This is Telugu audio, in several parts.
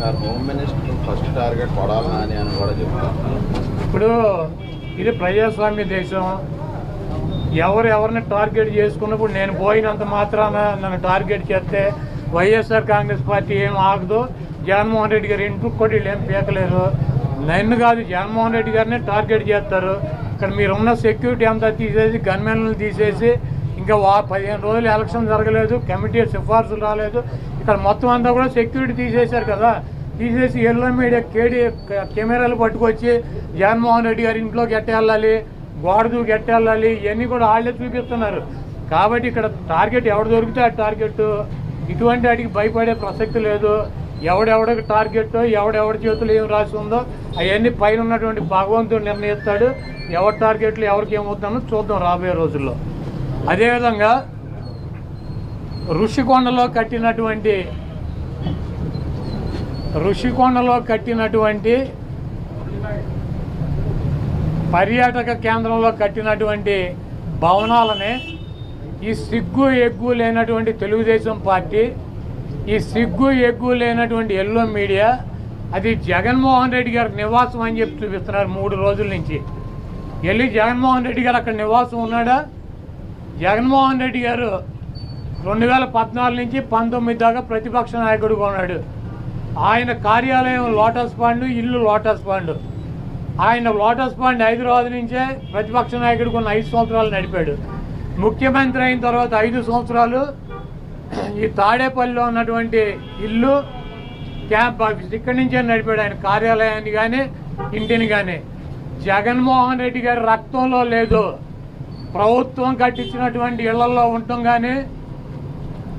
ప్రకారం హోమ్ మినిస్టర్ ఫస్ట్ టార్గెట్ పడాలా అని అని కూడా చెప్తాను ఇప్పుడు ఇది ప్రజాస్వామ్య దేశం. ఎవరు ఎవరిని టార్గెట్ చేసుకున్నప్పుడు నేను పోయినంత మాత్రాన నన్ను టార్గెట్ చేస్తే వైఎస్ఆర్ కాంగ్రెస్ పార్టీ ఏం ఆగదు. జగన్మోహన్ రెడ్డి గారు ఇంటికి కూడా వీళ్ళు ఏం పీకలేరు. నన్ను కాదు జగన్మోహన్ రెడ్డి గారిని టార్గెట్ చేస్తారు. ఇక్కడ మీరున్న సెక్యూరిటీ అంతా తీసేసి గన్మెన్లను తీసేసి ఇంకా వా పదిహేను రోజులు ఎలక్షన్ జరగలేదు కమిటీ సిఫార్సులు రాలేదు. ఇక్కడ మొత్తం అంతా కూడా సెక్యూరిటీ తీసేశారు కదా. తీసేసి ఎల్లో మీడియా కేడీ కెమెరాలు పట్టుకొచ్చి జగన్మోహన్ రెడ్డి గారి ఇంట్లోకి ఎట్టెళ్ళాలి గోడ దూకి ఎట్టెళ్ళాలి ఇవన్నీ కూడా వాళ్ళే చూపిస్తున్నారు. కాబట్టి ఇక్కడ టార్గెట్ ఎవడు దొరికితే ఆ టార్గెట్ ఇటువంటి వాటికి భయపడే ప్రసక్తి లేదు. ఎవడెవడికి టార్గెట్ ఎవడెవడి చేతులు ఏం రాసి ఉందో అవన్నీ పైన ఉన్నటువంటి భగవంతుడు నిర్ణయిస్తాడు. ఎవరి టార్గెట్లు ఎవరికి ఏమవుతుందో చూద్దాం రాబోయే రోజుల్లో. అదేవిధంగా ఋషికొండలో కట్టినటువంటి ఋషికొండలో కట్టినటువంటి పర్యాటక కేంద్రంలో కట్టినటువంటి భవనాలని ఈ సిగ్గు ఎగ్గు లేనటువంటి తెలుగుదేశం పార్టీ ఈ సిగ్గు ఎగ్గు లేనటువంటి ఎల్లో మీడియా అది జగన్మోహన్ రెడ్డి గారి నివాసం అని చెప్పి చూపిస్తున్నారు మూడు రోజుల నుంచి. వెళ్ళి జగన్మోహన్ రెడ్డి గారు అక్కడ నివాసం ఉన్నాడా? జగన్మోహన్ రెడ్డి గారు రెండు వేల పద్నాలుగు నుంచి పంతొమ్మిది దాకా ప్రతిపక్ష నాయకుడుగా ఉన్నాడు. ఆయన కార్యాలయం లోటస్ పాండ్ ఇల్లు లోటస్ పాండ్ ఆయన లోటస్ పాండ్ హైదరాబాద్ నుంచే ప్రతిపక్ష నాయకుడికి ఉన్న ఐదు సంవత్సరాలు నడిపాడు. ముఖ్యమంత్రి అయిన తర్వాత ఐదు సంవత్సరాలు ఈ తాడేపల్లిలో ఉన్నటువంటి ఇల్లు క్యాంప్ ఆఫీస్ ఇక్కడి నుంచే నడిపాడు ఆయన కార్యాలయాన్ని కానీ ఇంటిని కానీ జగన్మోహన్ రెడ్డి గారి రక్తంలో లేదు. ప్రభుత్వం కట్టించినటువంటి ఇళ్ళలో ఉండటం కానీ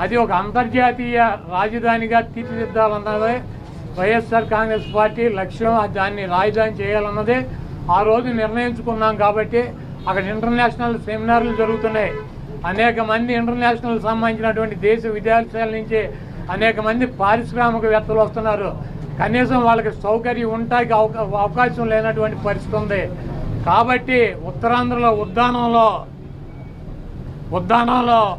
అది ఒక అంతర్జాతీయ రాజధానిగా తీర్చిదిద్దాలన్నదే వైఎస్ఆర్ కాంగ్రెస్ పార్టీ లక్ష్యం. దాన్ని రాజధాని చేయాలన్నదే ఆ రోజు నిర్ణయించుకున్నాం కాబట్టి అక్కడ ఇంటర్నేషనల్ సెమినార్లు జరుగుతున్నాయి. అనేక మంది ఇంటర్నేషనల్ సంబంధించినటువంటి దేశ విదేశాల నుంచి అనేక మంది పారిశ్రామికవేత్తలు వస్తున్నారు. కనీసం వాళ్ళకి సౌకర్యం ఉంటానికి అవకా- అవకాశం లేనటువంటి పరిస్థితి ఉంది. కాబట్టి ఉత్తరాంధ్రలో ఉద్దానంలో ఉద్దానంలో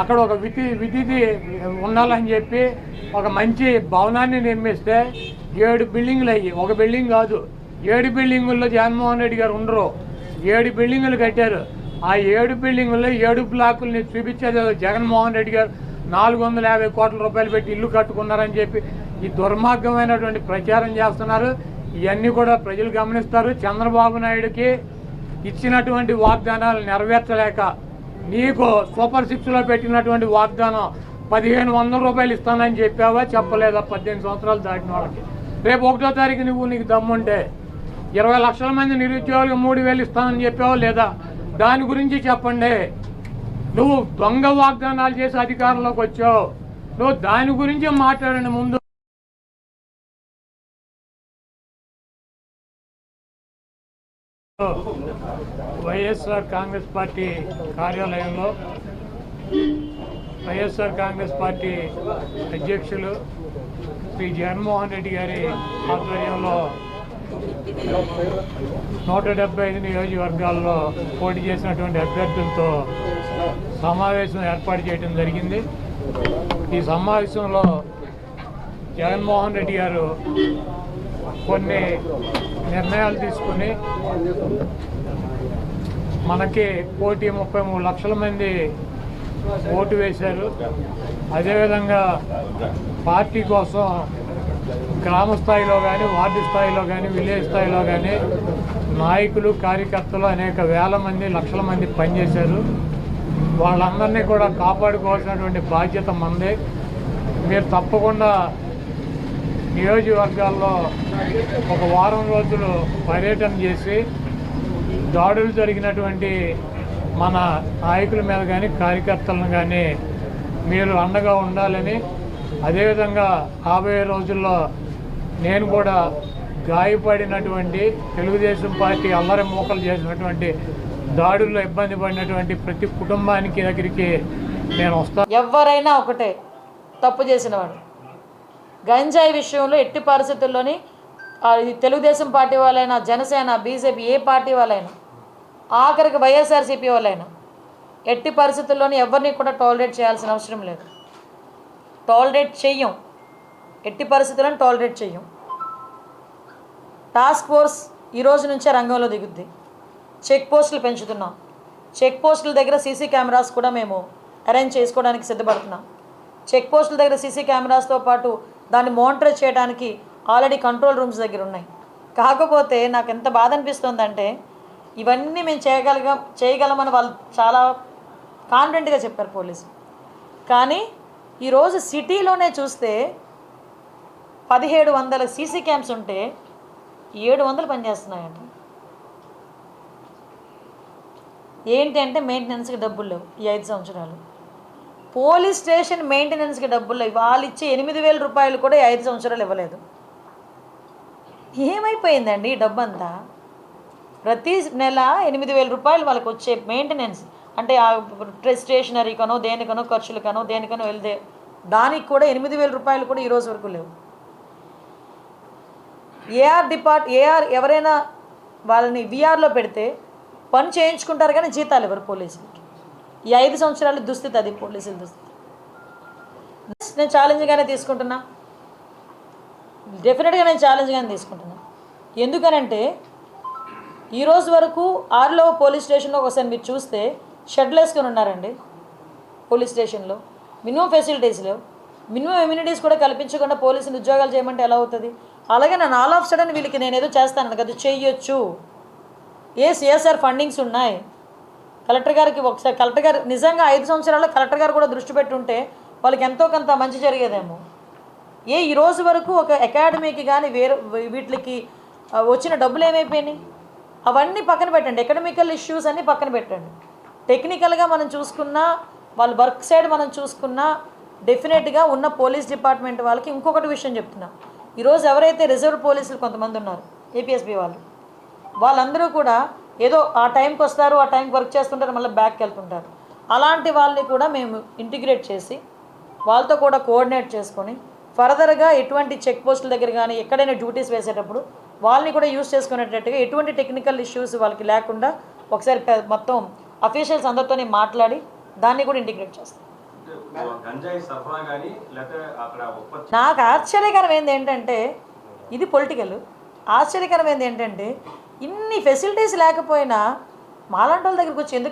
అక్కడ ఒక విధి విధిది ఉండాలని చెప్పి ఒక మంచి భవనాన్ని నిర్మిస్తే ఏడు బిల్డింగ్లు అయ్యి ఒక బిల్డింగ్ కాదు ఏడు బిల్డింగుల్లో జగన్మోహన్ రెడ్డి గారు ఉండరు. ఏడు బిల్డింగులు కట్టారు. ఆ ఏడు బిల్డింగుల్లో ఏడు బ్లాకుల్ని చూపించేది జగన్మోహన్ రెడ్డి గారు నాలుగు వందల యాభై కోట్ల రూపాయలు పెట్టి ఇల్లు కట్టుకున్నారని చెప్పి ఈ దుర్మార్గమైనటువంటి ప్రచారం చేస్తున్నారు. ఇవన్నీ కూడా ప్రజలు గమనిస్తారు. చంద్రబాబు నాయుడుకి ఇచ్చినటువంటి వాగ్దానాలు నెరవేర్చలేక నీకు సూపర్ సిక్స్లో పెట్టినటువంటి వాగ్దానం పదిహేను వందల రూపాయలు ఇస్తానని చెప్పావా? చెప్పలేదా? పద్దెనిమిది సంవత్సరాలు దాటిన వాళ్ళకి. రేపు ఒకటో తారీఖు నువ్వు నీకు దమ్ముంటే ఇరవై లక్షల మంది నిరుద్యోగులకు మూడు వేలు ఇస్తానని చెప్పావా లేదా? దాని గురించి చెప్పండి. నువ్వు దొంగ వాగ్దానాలు చేసి అధికారంలోకి వచ్చావు. నువ్వు దాని గురించి మాట్లాడండి ముందు. వైఎస్ఆర్ కాంగ్రెస్ పార్టీ కార్యాలయంలో వైఎస్ఆర్ కాంగ్రెస్ పార్టీ అధ్యక్షులు శ్రీ జగన్మోహన్ రెడ్డి గారి ఆధ్వర్యంలో నూట డెబ్బై ఐదు నియోజకవర్గాల్లో పోటీ చేసినటువంటి అభ్యర్థులతో సమావేశం ఏర్పాటు చేయడం జరిగింది. ఈ సమావేశంలో జగన్మోహన్ రెడ్డి గారు కొన్ని నిర్ణయాలు తీసుకుని మనకి కోటి ముప్పై మూడు లక్షల మంది ఓటు వేశారు. అదేవిధంగా పార్టీ కోసం గ్రామ స్థాయిలో కానీ వార్డు స్థాయిలో కానీ విలేజ్ స్థాయిలో కానీ నాయకులు కార్యకర్తలు అనేక వేల మంది లక్షల మంది పనిచేశారు. వాళ్ళందరినీ కూడా కాపాడుకోవాల్సినటువంటి బాధ్యత మందే మీరు తప్పకుండా నియోజకవర్గాల్లో ఒక వారం రోజులు పర్యటన చేసి దాడులు జరిగినటువంటి మన నాయకుల మీద కానీ కార్యకర్తలను కానీ మీరు అండగా ఉండాలని అదేవిధంగా రాబోయే రోజుల్లో నేను కూడా గాయపడినటువంటి తెలుగుదేశం పార్టీ అల్లరి మూకలు చేసినటువంటి దాడుల్లో ఇబ్బంది పడినటువంటి ప్రతి కుటుంబానికి దగ్గరికి నేను వస్తాను ఎవరైనా ఒకటే తప్పు చేసినవాడు గంజాయి విషయంలో ఎట్టి పరిస్థితుల్లోని తెలుగుదేశం పార్టీ వాళ్ళైనా జనసేన బీజేపీ ఏ పార్టీ వాళ్ళైనా ఆఖరికి వైఎస్ఆర్సీపీ వాళ్ళైనా? ఎట్టి పరిస్థితుల్లోని ఎవరిని కూడా టాలరేట్ చేయాల్సిన అవసరం లేదు. టాలరేట్ చెయ్యం. ఎట్టి పరిస్థితులను టాలరేట్ చెయ్యం. టాస్క్ ఫోర్స్ ఈరోజు నుంచే రంగంలో దిగుద్ది. చెక్ పోస్టులు పెంచుతున్నాం. చెక్ పోస్టుల దగ్గర సీసీ కెమెరాస్ కూడా మేము అరేంజ్ చేసుకోవడానికి సిద్ధపడుతున్నాం. చెక్ పోస్టుల దగ్గర సీసీ కెమెరాస్తో పాటు దాన్ని మానిటర్ చేయడానికి ఆల్రెడీ కంట్రోల్ రూమ్స్ దగ్గర ఉన్నాయి. కాకపోతే నాకు ఎంత బాధ అనిపిస్తుందంటే ఇవన్నీ మేము చేయగలిగా చేయగలమని వాళ్ళు చాలా కాన్ఫిడెంట్గా చెప్పారు పోలీసు కానీ ఈరోజు సిటీలోనే చూస్తే పదిహేడు వందల సీసీ క్యామ్స్ ఉంటే ఏడు వందలు పనిచేస్తున్నాయంట. ఏంటి అంటే మెయింటెనెన్స్కి డబ్బులు లేవు ఈ ఐదు సంవత్సరాలు. పోలీస్ స్టేషన్ మెయింటెనెన్స్కి డబ్బులు లేవు. వాళ్ళు ఇచ్చే ఎనిమిది వేల రూపాయలు కూడా ఈ ఐదు సంవత్సరాలు ఇవ్వలేదు. ఏమైపోయిందండి ఈ డబ్బంతా? ప్రతి నెల ఎనిమిది వేల రూపాయలు వాళ్ళకి వచ్చే మెయింటెనెన్స్ అంటే ఆ స్టేషనరీకనో దేనికనో ఖర్చులకనో దేనికనో వెళ్తే దానికి కూడా ఎనిమిది వేల రూపాయలు కూడా ఈరోజు వరకు లేవు. ఏఆర్ డిపార్ట్ ఏఆర్ ఎవరైనా వాళ్ళని విఆర్లో పెడితే పని చేయించుకుంటారు కానీ జీతాలు ఎవరు పోలీసులకి. ఈ ఐదు సంవత్సరాలు దుస్థితి అది పోలీసుల దుస్థితి. నేను ఛాలెంజ్గానే తీసుకుంటున్నా. డెఫినెట్గా నేను ఛాలెంజ్గానే తీసుకుంటున్నా. ఎందుకనంటే ఈరోజు వరకు ఆరులో పోలీస్ స్టేషన్లో ఒకసారి మీరు చూస్తే షెడ్లు వేసుకొని ఉన్నారండి పోలీస్ స్టేషన్లో. మినిమం ఫెసిలిటీస్ లేవు. మినిమం ఇమ్యూనిటీస్ కూడా కల్పించకుండా పోలీసులు ఉద్యోగాలు చేయమంటే ఎలా అవుతుంది? అలాగే నన్ను ఆల్ ఆఫ్ సడన్ వీళ్ళకి నేను ఏదో చేస్తాను కదా చేయొచ్చు ఏ సిఎస్ఆర్ ఫండింగ్స్ ఉన్నాయి? కలెక్టర్ గారికి ఒకసారి కలెక్టర్ గారు నిజంగా ఐదు సంవత్సరాల్లో కలెక్టర్ గారు కూడా దృష్టి పెట్టుంటే వాళ్ళకి ఎంతో కొంత మంచి జరిగేదేమో. ఏ ఈ రోజు వరకు ఒక అకాడమీకి కానీ వేరే వీటికి వచ్చిన డబ్బులు ఏమైపోయినాయి? అవన్నీ పక్కన పెట్టండి. ఎకడమికల్ ఇష్యూస్ అన్నీ పక్కన పెట్టండి. టెక్నికల్గా మనం చూసుకున్నా వాళ్ళ వర్క్ సైడ్ మనం చూసుకున్నా డెఫినెట్గా ఉన్న పోలీస్ డిపార్ట్మెంట్ వాళ్ళకి ఇంకొకటి విషయం చెప్తున్నా. ఈరోజు ఎవరైతే రిజర్వ్ పోలీసులు కొంతమంది ఉన్నారు ఏపీఎస్బీ వాళ్ళు వాళ్ళందరూ కూడా ఏదో ఆ టైంకి వస్తారు ఆ టైంకి వర్క్ చేస్తుంటారు మళ్ళీ బ్యాక్కి వెళ్తుంటారు. అలాంటి వాళ్ళని కూడా మేము ఇంటిగ్రేట్ చేసి వాళ్ళతో కూడా కోఆర్డినేట్ చేసుకొని ఫర్దర్గా ఎటువంటి చెక్ పోస్టుల దగ్గర కానీ ఎక్కడైనా డ్యూటీస్ వేసేటప్పుడు వాళ్ళని కూడా యూస్ చేసుకునేటట్టుగా ఎటువంటి టెక్నికల్ ఇష్యూస్ వాళ్ళకి లేకుండా ఒకసారి మొత్తం అఫీషియల్స్ అందరితోని మాట్లాడి దాన్ని కూడా ఇంటిగ్రేట్ చేస్తాం. నాకు ఆశ్చర్యకరం ఏంది ఏంటంటే ఇది పొలిటికల్ ఆశ్చర్యకరం ఏంది ఏంటంటే ఇన్ని ఫెసిలిటీస్ లేకపోయినా మాలాంటి వాళ్ళ దగ్గరికి వచ్చి ఎందుకు